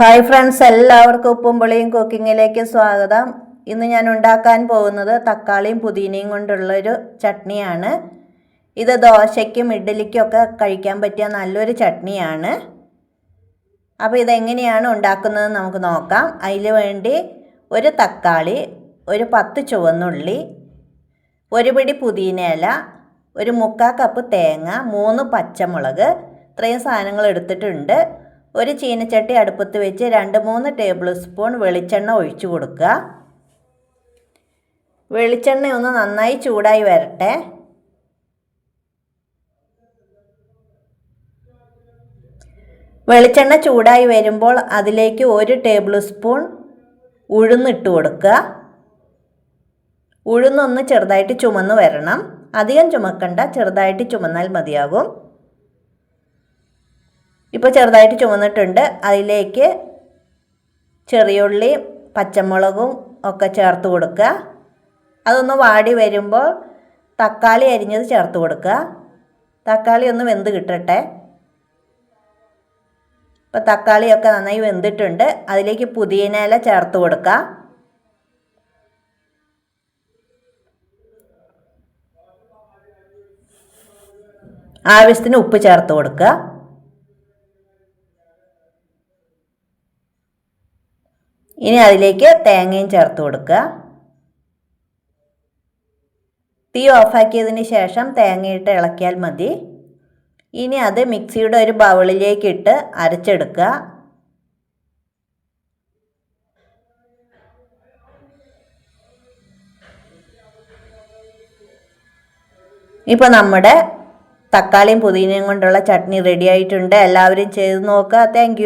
Hi friends എല്ലാവർക്കും ഉപ്പും പുളിയും കുക്കിങ്ങിലേക്ക് സ്വാഗതം. ഇന്ന് ഞാൻ ഉണ്ടാക്കാൻ പോകുന്നത് തക്കാളിയും പുതിനയും കൊണ്ടുള്ളൊരു ചട്നിയാണ്. ഇത് ദോശയ്ക്കും ഇഡ്ഡലിക്കും ഒക്കെ കഴിക്കാൻ പറ്റിയ നല്ലൊരു ചട്നിയാണ്. അപ്പോൾ ഇതെങ്ങനെയാണ് ഉണ്ടാക്കുന്നത് നമുക്ക് നോക്കാം. അതിൽ വേണ്ടി ഒരു തക്കാളി ഒരു പത്ത് ചുവന്നുള്ളി ഒരു പിടി പുതിനയില ഒരു മുക്കാൽ കപ്പ് തേങ്ങ മൂന്ന് പച്ചമുളക് ഇത്രയും സാധനങ്ങൾ എടുത്തിട്ടുണ്ട്. ഒരു ചീനച്ചട്ടി അടുപ്പത്ത് വെച്ച് രണ്ട് മൂന്ന് ടേബിൾ സ്പൂൺ വെളിച്ചെണ്ണ ഒഴിച്ചു കൊടുക്കുക. വെളിച്ചെണ്ണ ഒന്ന് നന്നായി ചൂടായി വരട്ടെ. വെളിച്ചെണ്ണ ചൂടായി വരുമ്പോൾ അതിലേക്ക് ഒരു ടേബിൾ സ്പൂൺ ഉഴുന്നിട്ട് കൊടുക്കുക. ഉഴുന്നൊന്ന് ചെറുതായിട്ട് ചുമന്ന് വരണം. അധികം ചുമക്കണ്ട ചെറുതായിട്ട് ചുമന്നാൽ മതിയാകും. ഇപ്പോൾ ചെറുതായിട്ട് ചുവന്നിട്ടുണ്ട്. അതിലേക്ക് ചെറിയുള്ളിയും പച്ചമുളകും ഒക്കെ ചേർത്ത് കൊടുക്കുക. അതൊന്ന് വാടി വരുമ്പോൾ തക്കാളി അരിഞ്ഞത് ചേർത്ത് കൊടുക്കുക. തക്കാളി ഒന്ന് വെന്ത് കിട്ടട്ടെ. ഇപ്പോൾ തക്കാളിയൊക്കെ നന്നായി വെന്തിട്ടുണ്ട്. അതിലേക്ക് പുതിയന ഇല ചേർത്ത് കൊടുക്കുക. ആവശ്യത്തിന് ഉപ്പ് ചേർത്ത് കൊടുക്കുക. ഇനി അതിലേക്ക് തേങ്ങയും ചേർത്ത് കൊടുക്കുക. തീ ഓഫാക്കിയതിന് ശേഷം തേങ്ങയിട്ട് ഇളക്കിയാൽ മതി. ഇനി അത് മിക്സിയുടെ ഒരു ബൗളിലേക്ക് ഇട്ട് അരച്ചെടുക്കുക. ഇപ്പോൾ നമ്മുടെ തക്കാളിയും പുതിനയും കൊണ്ടുള്ള ചട്നി റെഡി ആയിട്ടുണ്ട്. എല്ലാവരും ചെയ്ത് നോക്കുക. താങ്ക്